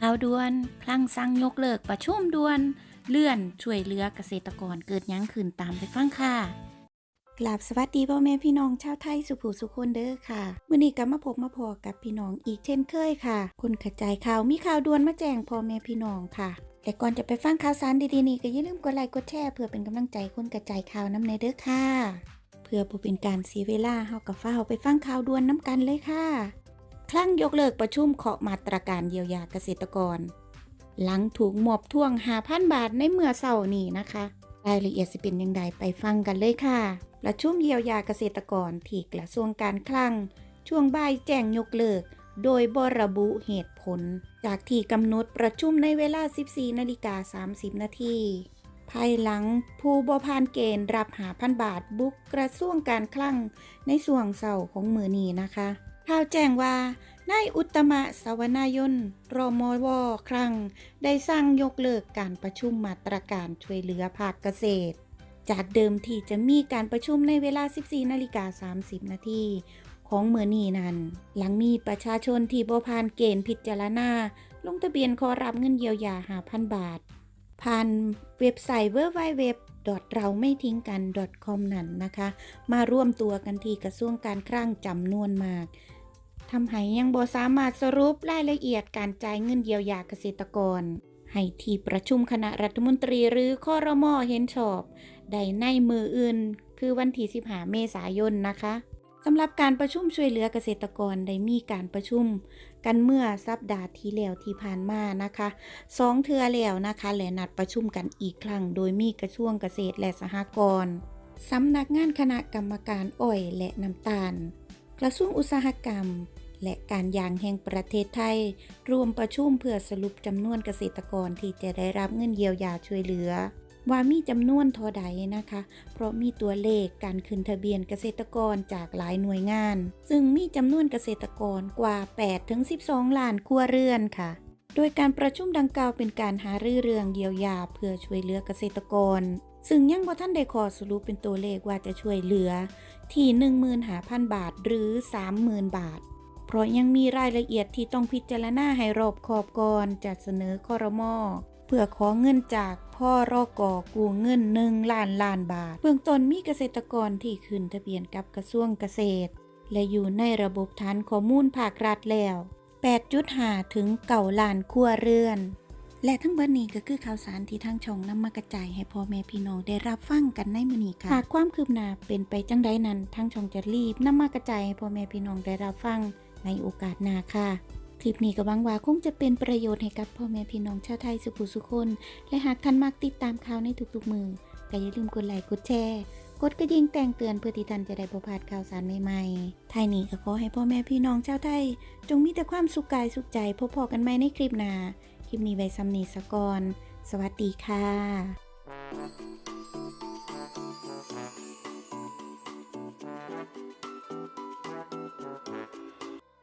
ข่าวด่วนพลังสั่งยกเลิกประชุมด่วน เลื่อนช่วยเหลือเกษตรกรเกิดยังขึ้นตามไปฟังค่ะกราบสวัสดีพ่อแม่พี่น้องชาวไทยสุภูสุคนเด้อค่ะมื้อนี้ก็มาพบมาพอกับพี่น้องอีกเช่นเคยค่ะคนกระจายข่าวมีข่าวด่วนมาแจ้งพ่อแม่พี่น้องค่ะ แต่ก่อนจะไปฟังข่าวสารดีๆนี้ก็อย่าลืมกดไลค์กดแชร์เพื่อเป็นกำลังใจคนกระจายข่าวน้ำในเด้อค่ะ เพื่อบ่เป็นการเสียเวลาเฮากับฟ้าวไปฟังข่าวด่วนน้ำกันเลยค่ะ ครั้งยกเลิกประชุมเคาะมาตรการเยียวยาเกษตรกร หลังถูกหมอบท่วง5,000บาทในเมื่อเสาร์นี้นะคะ รายละเอียดสิเป็นยังไงไปฟังกันเลยค่ะ ประชุมเยียวยาเกษตรกรที่กระทรวงการคลัง ช่วงบ่ายแจ้งยกเลิก โดยบระบุเหตุผล จากที่กำหนดประชุมในเวลา 14นาฬิกา30 นาทีภายหลังผู้บพานเกณฑ์รับหาพันบาทบุกกระทรวงการคลังในส่วงเสาร์ของมือนี้นะคะ ข่าวแจ้งว่านายอุตมะสวนายนรมวครั้ง ได้สร้างยกเลิกการประชุมมาตรการช่วยเหลือภาคเกษตร จากเดิมที่จะมีการประชุมในเวลา 14นาฬิกา30 นาทีของเมื่อนี้นั้น หลังมีประชาชนที่บ่ผ่านเกณฑ์พิจารณา ลงทะเบียนขอรับเงินเยียวยา5,000บาท ผ่านเว็บไซต์ www เราไม่ทิ้งกัน .com นั่นนะคะ มาร่วมตัวกันที่กระทรวงการคลังจำนวนมาก ทำให้ยังบ่สามารถสรุปรายละเอียดการจ่ายเงินเยียวยาเกษตรกร ให้ที่ประชุมคณะรัฐมนตรีหรือคอรมอเห็นชอบ ได้ในมืออื่น คือวันที่15เมษายนนะคะสำหรับการประชุมช่วยเหลือเกษตรกรได้มีการประชุม กันเมื่อสัปดาห์ที่แล้วที่ผ่านมานะคะสองเทือแล้วนะคะและนัดประชุมกันอีกครั้ง โดยมีกระทรวงเกษตรและสหกรณ์สำนักงานคณะกรรมการอ้อยและน้ำตาล กระทรวงอุตสาหกรรม และการยางแห่งประเทศไทย รวมประชุมเพื่อสรุปจำนวนเกษตรกรที่จะได้รับเงินเยียวยาช่วยเหลือ ว่ามีจำนวนเท่าใดนะคะ เพราะมีตัวเลขการขึ้นทะเบียนเกษตรกรจากหลายหน่วยงาน ซึ่งมีจำนวนเกษตรกรกว่า8ถึง12 ล้านครัวเรือนค่ะโดยการประชุมดังกล่าวเป็นการหารือเรื่องเยียวยาเพื่อช่วยเหลือเกษตรกร ซึ่งยังบ่ท่านได้ขอสรุปเป็นตัวเลขว่าจะช่วยเหลือ ที่ 15,000 บาทหรือ 30,000 บาท เพราะยังมีรายละเอียดที่ต้องพิจารณาให้รอบขอบก่อนจัดเสนอคอรมอเพื่อขอเงินจากพ่อรอกอกู้เงิน1ล้านล้านบาท เบื้องต้นมีเกษตรกรที่ขึ้นทะเบียนกับกระทรวงเกษตร และอยู่ในระบบฐานข้อมูลภาครัฐแล้ว 8.5 ถึง9ล้านครัวเรือน และทั้งบิดนี้ก็คือข่าวสารที่ทางช่องนำมากระจายให้พ่อแม่พี่น้องได้รับฟังกันในมือนี้ค่ะหากความคืบหน้าเป็นไปจังใดนั้นทางช่องจะรีบนำมากระจายให้พ่อแม่พี่น้องได้รับฟัง ในโอกาสหน้าค่ะ คลิปนี้ก็หวังว่าคงจะเป็นประโยชน์ให้กับพ่อแม่พี่น้องชาวไทยสุขุสุคน และหากท่านมักติดตามข่าวในทุกๆมือก็อย่าลืมกดไลค์กดแชร์กดกระดิ่งแจ้งเตือนเพื่อที่ท่านจะได้บ่พลาดข่าวสารใหม่ๆ ไทยนี้ก็ขอให้พ่อแม่พี่น้องชาวไทย จงมีแต่ความสุขกายสุขใจพบพอกันใหม่ในคลิปหน้า คลิปนี้ไว้ซ้ำนี้สะก่อน สวัสดีค่ะ